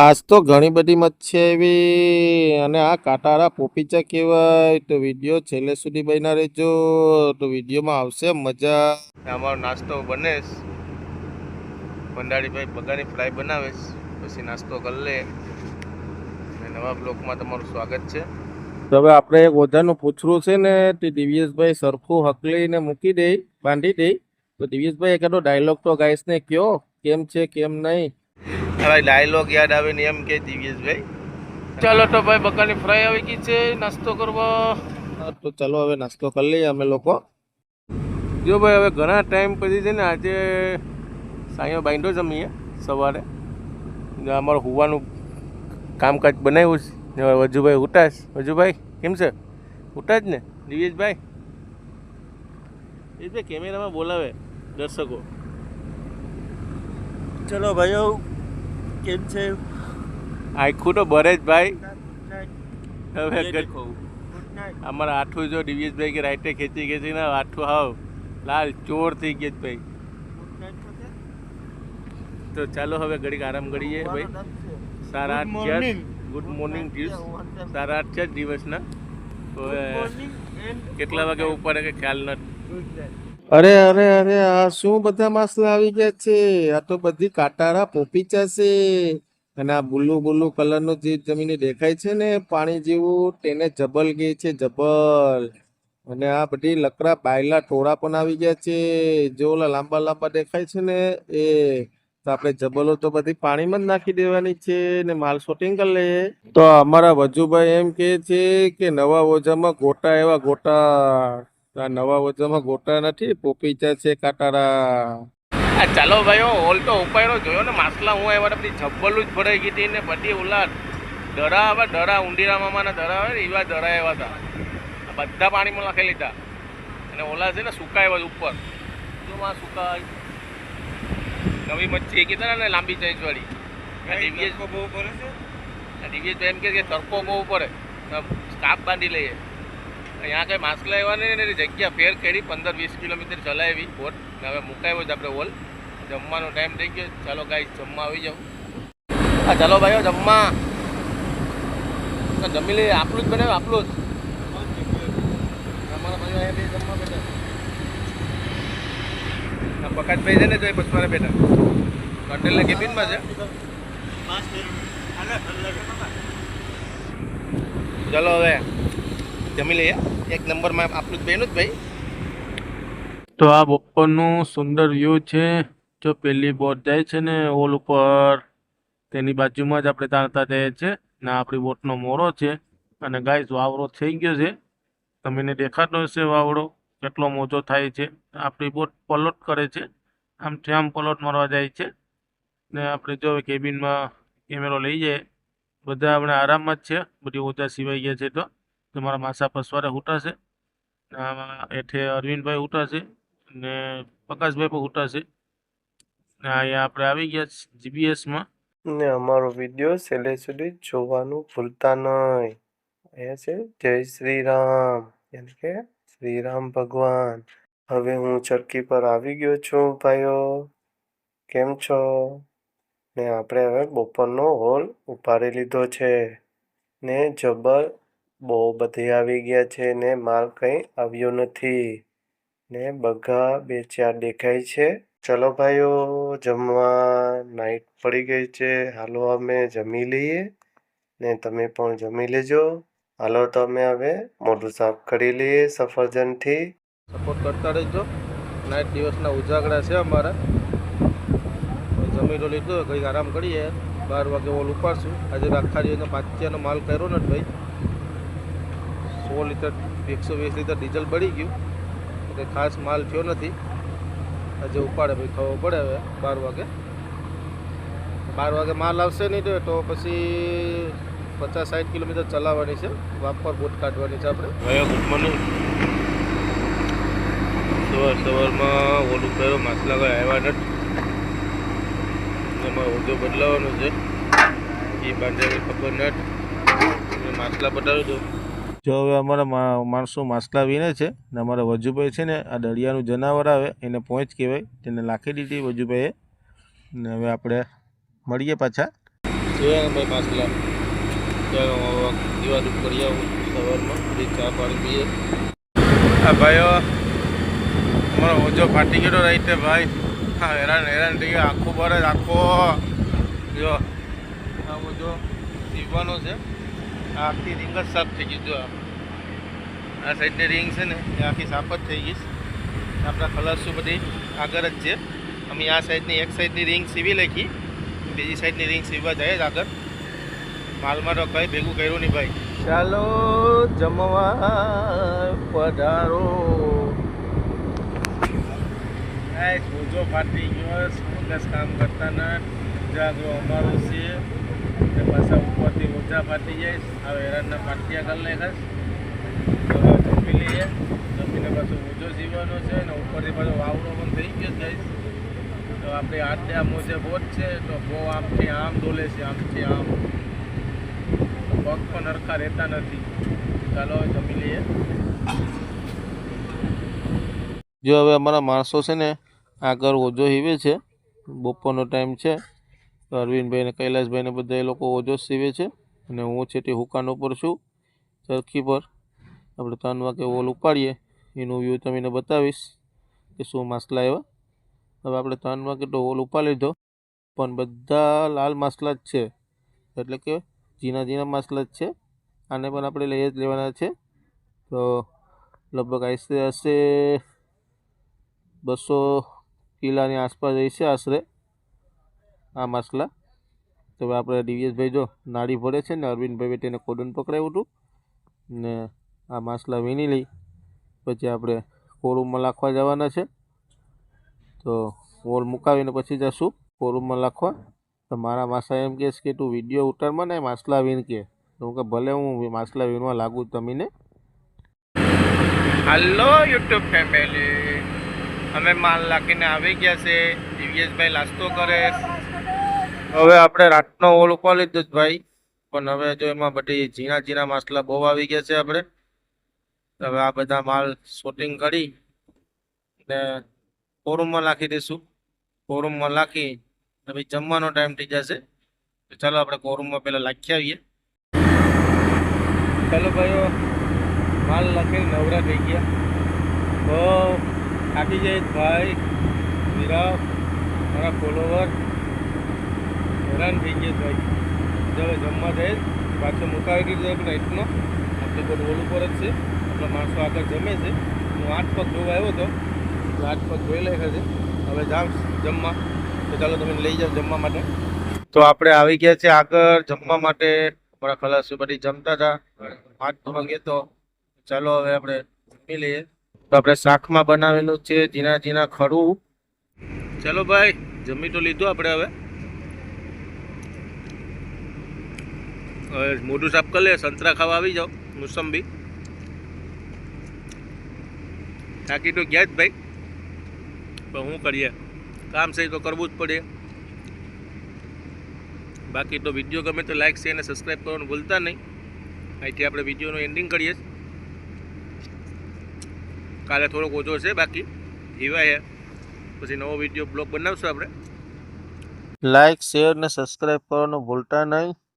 આજ તો ઘણી બધી મચ્છી આવી અને આ કાટારા પોપીચા કહેવાય. તો વીડિયો છેલ્લે સુધી બન્યા રહેજો. તો વિડીયોમાં આવશે મજા. અમારો નાસ્તો બનેશ ભંડારીભાઈ બગાની ફ્રાય બનાવીશ. પછી નાસ્તો કરી લે. અને નવા બ્લોકમાં તમારું સ્વાગત છે. હવે આપણે એક ઓજાનું પૂછરું છે ને, તે દિવ્યેશભાઈ સરખું હકલીને મૂકી દે, બાંધી દે. તો દિવ્યેશભાઈ એકાદો ડાયલોગ તો ગાઈસને કયો કેમ છે, કેમ નહીં? હવે ડાયલોગ યાદ આવે ને એમ કે દિવ્યેશભાઈ. ચાલો તો ભાઈ બકાની ફ્રાય આવી ગઈ છે નાસ્તો કરવા. તો ચાલો હવે નાસ્તો કરી લઈએ અમે લોકો. જો ભાઈ હવે ઘણા ટાઈમ પછી છે ને આજે સાંયો બાંધો જમીએ સવારે. અમારું હોવાનું કામકાજ બનાવ્યું છે. વજુભાઈ ઉટાશ વજુભાઈ કેમ છે? ઉટાશ ને? દિવ્યેશભાઈ? દિવ્યેશભાઈ કેમેરામાં બોલાવે દર્શકો. ચલો ભાઈઓ કેમ છે? આખું તો બરે જ ભાઈ. હવે. અમારા આઠું જો દિવ્યેશભાઈ કે રાઈટે ખેંચી ખેંચી ને આઠું હાવ. લાલ ચોર થઈ ગયા ભાઈ. તો ચાલો હવે ઘડીક આરામ કરીએ ભાઈ. સારા આઠ ચાર ગુડ મોર્નિંગ દિવસ સારા આઠ છે દિવસના હવે કેટલા વાગે ઉપર કે ખ્યાલ નથી. અરે અરે અરે, આ શું બધા માસલા આવી ગયા છે? આ તો બધી કાટારા પોપી છે અને આ બુલુ બુલુ કલરનું જે જમીને દેખાય છે ને, પાણી જેવું, તેને જબલ કહે છે, જબલ. અને આ બધી લકડા બાયલા ટોળા પણ આવી ગયા છે. જે ઓલા લાંબા લાંબા દેખાય છે ને, એ તો આપણે જબલો તો બધી પાણીમાં જ નાખી દેવાની છે ને માલ શોટિંગ કરી લઈએ. તો અમારા વજુભાઈ એમ કે છે કે નવા ઓજામાં ગોટા એવા ગોટા. આ નવા વજનમાં ગોટા નથી પોપીચા છે કાટારા. આ ચાલો ભાઈઓ હોલ તો ઉપાયનો જોયો ને માસલા હું આવ્યા બધી જબ્બલું જ ભરાઈ ગઈ હતી ને બધી ઉલાટ. દરા આવે દરા ઊંડીરા મામાના દરા આવે ને એવા દરા એવા હતા. બધા પાણીમાં નાખી લીધા. અને ઓલા છે ને સુકાય ઉપર. જો આ સુકાય? નવી મચ્છી કીધા ને લાંબી ચાઈસ વાળી. ડીવીએસ બહુ પડે છે? ડીવીએસ એમ કહે કે તડકો બહુ પડે. સ્કાપ બાંધી લઈએ. અહીંયા કઈ માસ્ક લેવા નહીં ને એની જગ્યા ફેર કરી પંદર વીસ કિલોમીટર ચલાવી બોટ ને હવે મુકાયો જ આપણે હોલ. જમવાનો ટાઈમ થઈ ગયો. ચાલો ગાઈ જમવા આવી જાવ હા ચાલો ભાઈઓ જમવા. જમી લઈએ. આપણું જ બનાવ્યું આપણું જ. અમારા ભાઈઓ અહીંયા બે જમવા બેઠા આ પકાશભાઈ છે ને તો એ બસમાં બેઠા હોટેલના કેબિનમાં છે. ચલો હવે. જમી લઈએ. એક નંબરમાં આપણું જ બહેનું જ ભાઈ તો આ બપોરનું સુંદર વ્યૂ છે. જો પેલી બોટ જાય છે ને ઓલ ઉપર, તેની બાજુમાં જ આપણે તાણતા જઈએ છે ને આપણી બોટનો મોરો છે. અને ગાય વાવડો થઈ ગયો છે. તમને દેખાતો હશે વાવડો, કેટલો મોજો થાય છે. આપણી બોટ પલોટ કરે છે. આમ આમ પલોટ મારવા જાય છે. ને આપણે જો કેબિનમાં કેમેરો લઈ જઈએ. બધા આપણે આરામમાં જ છે. બધી ઓજા સિવાય ગયા છે તો. તમારા માસા પસવારે ઉઠાશે આમાં હેઠે અરવિંદભાઈ ઉઠાશે ને પ્રકાશભાઈ પણ ઉઠાશે અહીંયા આપણે આવી ગયા જીબીએસમાં. ને અમારો વીડિયો છેલ્લે સુધી જોવાનું ભૂલતા નહીં. એ છે, જય શ્રી રામ એટલે કે શ્રી રામ ભગવાન. હવે હું ચરકી પર આવી ગયો છું, ભાઈઓ. કેમ છો? ને આપણે હવે બપોરનો હોલ ઉપાડી લીધો છે. ને જબર બહુ બધી આવી ગયા છે ને માલ કંઈ આવ્યો નથી ને બગા બે ચાર દેખાય છે. ચલો ભાઈઓ, જમવા નાઈટ પડી ગઈ છે. હાલો અમે જમી લઈએ ને તમે પણ જમી લેજો. હાલો તો અમે હવે મોઢું સાફ કરી લઈએ સફરજનથી. સપોર્ટ કરતા રહેજો. નાઇટ દિવસના ઉજાગરા છે અમારા. જમી તો લીધો, કંઈક આરામ કરીએ. બાર વાગે ઓલ ઉપાડશું. આજે આખા દિવસનો પાંચિયાનો માલ કર્યો નથી ભાઈ. સો લીટર, એકસો વીસ લીટર ડીઝલ બળી ગયું. એટલે ખાસ માલ થયો નથી. આજે ઉપાડે ભાઈ ખબર પડે હવે, બાર વાગે. બાર વાગે માલ આવશે નહીં તો પછી પચાસ સાઠ કિલોમીટર ચલાવવાની છે. વાપર બોટ કાઢવાની છે આપણે. ભાઈઓ ગુડ મોર્નિંગ સવાર સવારમાં ઓલું કર્યો માછલા કોઈ આવ્યા નથી. એમાં ઓજો બદલાવાનો છે. એ બાંધ્યાની ખબર નથી. માછલા બતાવી હતું જો હવે અમારા માણસો માછલા વીણે છે ને અમારા વજુભાઈ છે ને આ દરિયાનું જનાવર આવે, એને પહોંચ કહેવાય, તેને લાખી દીધી વજુભાઈએ. ને હવે આપણે મળીએ પાછા. જોયા ભાઈ માસલા ચાલો દીવા કરી આ ભાઈઓ, અમારો ઓછો ફાટી ગયો રહી ભાઈ. હા, હેરાન હેરાન થઈ ગયો. આખું બરે આખો. જો આ બધો સીવવાનો છે. આખી રિંગ જ સાફ થઈ ગઈ. જો આ સાઈડની રિંગ છે ને એ આખી સાફ જ થઈ ગઈ આપણા ખલાસો બધી? આગળ જ છે. અમે આ સાઈડની એક સાઈડની રિંગ સીવી લખી બીજી સાઈડની રિંગ સીવવા જાય જ આગળ. માલમાં તો કંઈ ભેગું કર્યું નહીં ભાઈ. ચાલો જમવા પધારો. મોજો ફાટી ગયો કામ કરતા ના? જાગરો અમારો છે. ફાટી જાય. હવે હેરાનના પાટિયા કરી નાખાશ તો જમી લઈએ. જમીને પાછો મોજો સીવવાનો છે ને ઉપરથી પાછો વાવડો પણ થઈ ગયો જઈશ તો આપણે આટલે આ મોજે બોટ છે, તો બહુ આમથી આમ ડોલે છે, આમથી આમ. પગ પણ હરખા રહેતા નથી. ચાલો હવે જમી લઈએ. જો હવે અમારા માણસો છે ને આગળ ઓજો હીવે છે. બપોરનો ટાઈમ છે. અરવિંદભાઈ ને કૈલાસભાઈ ને બધા એ લોકો ઓજો સીવે છે. અને હું છે તે હુકાન ઉપર છું. ચરખી પર આપણે ત્રણ વાગે ઓલ ઉપાડીએ. એનું વ્યૂ તમને બતાવીશ કે શું માસલા એવા હવે આપણે ત્રણ વાગે તો ઓલ ઉપાડી લીધો. પણ બધા લાલ માસલા જ છે. એટલે કે ઝીણા ઝીણા માસલા જ છે. આને પણ આપણે લઈ જ લેવાના છે. તો લગભગ આશરે હશે બસો કિલાની આસપાસ રહેશે આશરે આ માસલા તો હવે આપણે દિવ્યેશભાઈ જો નાળી ભરે છે ને અરવિંદભાઈ તેને કોડન પકડાવ્યું હતું ને આ માસલા વીણી લઈ. પછી આપણે કોરૂમમાં લાખવા જવાના છે. તો ઓલ મુકાવીને પછી જશું કોરૂમમાં લાખવા. તો મારા માસા એમ કહેશ કે તું વીડિયો ઉતારમાં ને માછલા વીણ કે. હું કે ભલે હું માસલા વીણવા લાગુ તમને હલો યુટ્યુબ ફેમિલી અમે માલ લાખીને આવી ગયા છે. દિવ્યેશભાઈ નાસ્તો કરે હવે આપણે રાતનો ઓલ ઉપવા લીધો જ ભાઈ. પણ હવે જો એમાં બધી ઝીણા ઝીણા માસલા બહુ આવી ગયા છે આપણે. હવે આ બધા માલ શૂટિંગ કરી ને ફોરૂમમાં નાખી દઈશું. ફોરૂમમાં નાખી પછી જમવાનો ટાઈમ થઈ જશે. તો ચાલો આપણે કોરૂમમાં પહેલાં લાખી આવીએ. ચાલો ભાઈઓ, માલ લખીને નવરા થઈ ગયા. બહુ થાકી જાય ભાઈ. વિરાવ મારા ફોલોવર હેરાન થઈ ગયો ભાઈ જવે જમવા જાય, પાછો મુકાવી દીધો આપણે રાઈટનો આપણે બધું ઓલું પર જ છે. આપણા માણસો આગળ જમે છે. હું આઠ પગ જોવા આવ્યો હતો. આઠ પગ જોઈ નાખ્યા છે. હવે જામ જમવા. તો ચાલો તમે લઈ જાઓ જમવા માટે. તો આપણે આવી ગયા છે આગળ જમવા માટે. અમારા ખલાસી બધી જમતા હતા. આઠ વાગે તો ચાલો હવે આપણે જમી લઈએ. તો આપણે શાકમાં બનાવેલું છે, ઝીણા ઝીણા ખરું. ચાલો ભાઈ, જમી તો લીધું આપણે હવે. મોઢું સાફ કરી લે, સંતરા ખાવા આવી જાઓ, મોસંબી. થાકી તો ગયા જ ભાઈ. પણ શું કરીએ? કામ છે તો કરવું જ પડે. બાકી તો વીડિયો ગમે તો લાઈક શેર અને સબસ્ક્રાઈબ કરવાનું ભૂલતા નહીં. અહીંથી આપણે વિડીયોનું એન્ડિંગ કરીએ. કાલે થોડોક ઓછો છે બાકી. હિવાય પછી નવો વીડિયો, બ્લોગ બનાવશું આપણે. લાઈક શેર ને સબસ્ક્રાઈબ કરવાનું ભૂલતા નહીં.